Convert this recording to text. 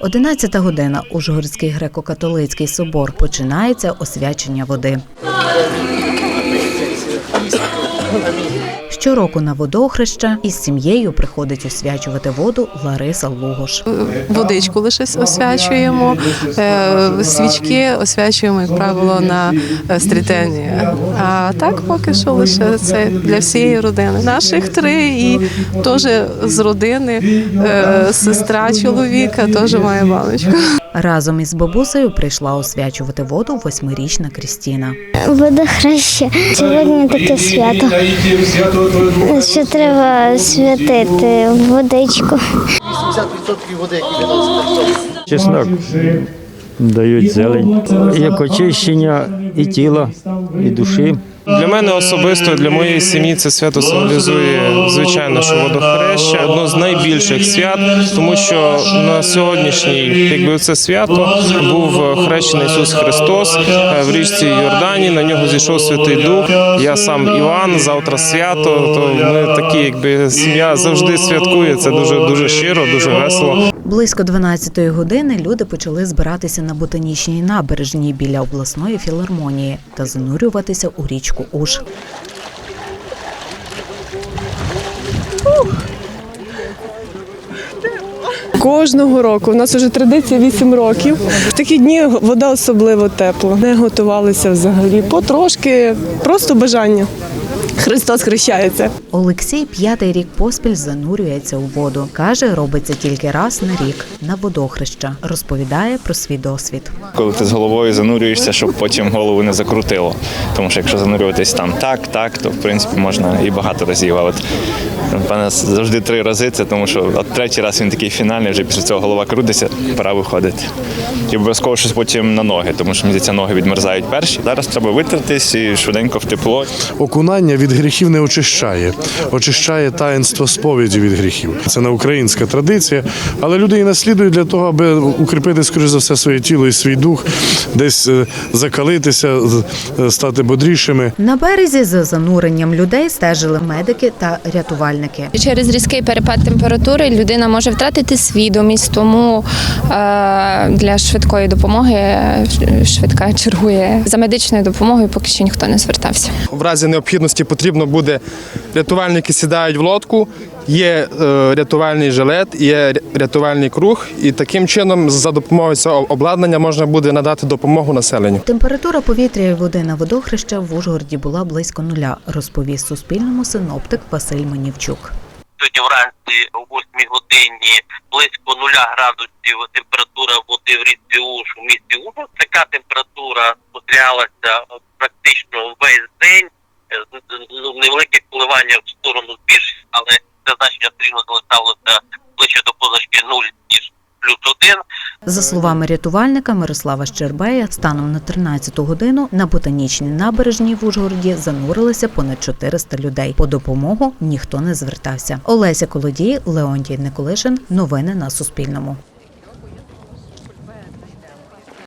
11 година. Ужгородський греко-католицький собор. Починається освячення води. Щороку на водохреща із сім'єю приходить освячувати воду Лариса Лугош. водичку лише освячуємо, е, свічки освячуємо, як правило, на е, стрітені. А так поки що лише це для всієї родини. Наших три і теж з родини е, сестра чоловіка теж має баночку. Разом із бабусею прийшла освячувати воду восьмирічна Крістіна. Водохреща. Сьогодні таке свято. Що треба святити водичку. 80% води, Чеснок дають зелень. Як очищення і тіла, і душі. Для мене особисто, для моєї сім'ї це свято символізує звичайно, що водохреща одно з найбільших свят, тому що на сьогоднішній, якби це свято, був хрещений Ісус Христос е, в річці Йордані. На нього зійшов Святий Дух. Я сам Іван. Завтра свято. То ми такі, якби сім'я завжди святкує. Це дуже дуже щиро, дуже весело. Близько 12-ї години люди почали збиратися на ботанічній набережній біля обласної філармонії та занурюватися у річку Уж. Кожного року у нас вже традиція 8 років. В такі дні вода особливо тепла. Не готувалися взагалі. Потрошки, просто бажання. Христос хрещається. Олексій п'ятий рік поспіль занурюється у воду. Каже, робить це тільки раз на рік на водохреща. Розповідає про свій досвід. коли ти з головою занурюєшся, щоб потім голову не закрутило. Тому що якщо занурюватись там так, так, то в принципі можна і багато разів. А от в завжди три рази це, тому що от третій раз він такий фінальний, вже після цього голова крутиться, пора виходити. І обов'язково щось потім на ноги, тому що мені ноги відмерзають перші. Зараз треба витертись і швиденько в тепло. Окунання від гріхів не очищає, очищає таїнство сповіді від гріхів. Це не українська традиція, але люди її наслідують для того, аби укріпити, скоріш за все, своє тіло і свій дух, десь е, закалитися, е, стати бодрішими. На березі за зануренням людей стежили медики та рятувальники. Через різкий перепад температури людина може втратити свідомість, тому е, для швидкої допомоги швидка чергує за медичною допомогою, поки що ніхто не звертався. В разі необхідності потрібно буде рятувальники сідають в лодку. Є е, рятувальний жилет, є рятувальний круг, і таким чином, за допомогою цього обладнання, можна буде надати допомогу населенню. Температура повітря і води на водохреща в Ужгороді була близько нуля, розповів Суспільному синоптик Василь Манівчук. Сьогодні вранці о 8 годині близько 0 градусів температура води в річці Уж у місті Уж. Така температура спостерігалася Невелике в сторону збільшення, але це значення все рівно залишалося ближче до позначки 0, ніж плюс 1. За словами рятувальника Мирослава Щербея, станом на 13 годину на ботанічній набережній в Ужгороді занурилося понад 400 людей. По допомогу ніхто не звертався. Олеся Колодій, Леонтій Николишин. Новини на Суспільному.